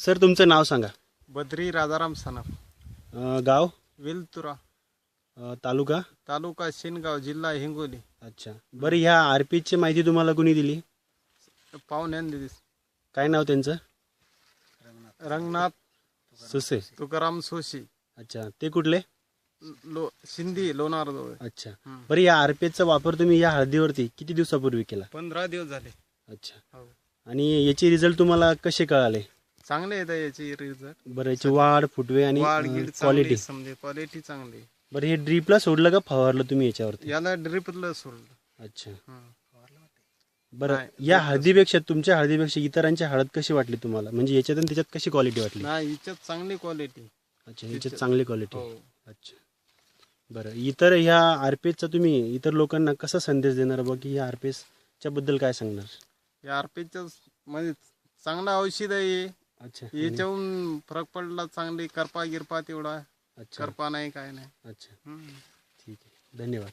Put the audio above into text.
Sir तुमचं नाव सांगा. बद्री राजाराम सनफ. अं, गाव? वेलतुरा. अं, तालुका? तालुका शेनगाव जिल्हा हिंगोली. अच्छा. बरं ह्या आर ची माहिती तुम्हाला कुणी दिली? पाहुण्यान दिलीस काय नाव त्यांचं? रंगनाथ सुसे. तुकाराम सोशी. अच्छा. ते कुठले? लो सिंधी लोणार जवळ. अच्छा. हम्म. बरं या आर चा वापर तुम्ही या हळदीवरती किती दिवसापूर्वी केला? पंधरा दिवस झाले. अच्छा. हो. आणि याचे रिझल्ट तुम्हाला कसे कळाले? चांगले येत याची रिझल्ट बरं याची वाढ फुटवे आणि वाढ गीड क्वालिटी चांगली समजे क्वालिटी चांगली बरं हे ड्रीपला सोडलं का फवारलं तुम्ही याच्यावरती? याला ड्रिपलं सोडलं. अच्छा. हं. बरं या हळदीपेक्षा तुमच्या हळदीपेक्षा इतरांच्या हळद कशी वाटली तुम्हाला? म्हणजे याच्यात आणि त्याच्यात कशी क्वालिटी वाटली? नाही हिच्यात चांगली क्वालिटी अच्छा याच्यात चांगली क्वालिटी हो. अच्छा. बरं इतर ह्या आरपीएसचा तुम्ही इतर लोकांना कसा संदेश देणार? बघ की ह्या आरपीएसच्या बद्दल काय सांगणार? या आरपीच्या म्हणजे चांगलं औषध आहे. हे. अच्छा याच्याहून फरक पडला चांगली करपा गिरपा तेवढा. अच्छा. करपा नाही काय नाही. अच्छा. ठीक आहे. धन्यवाद.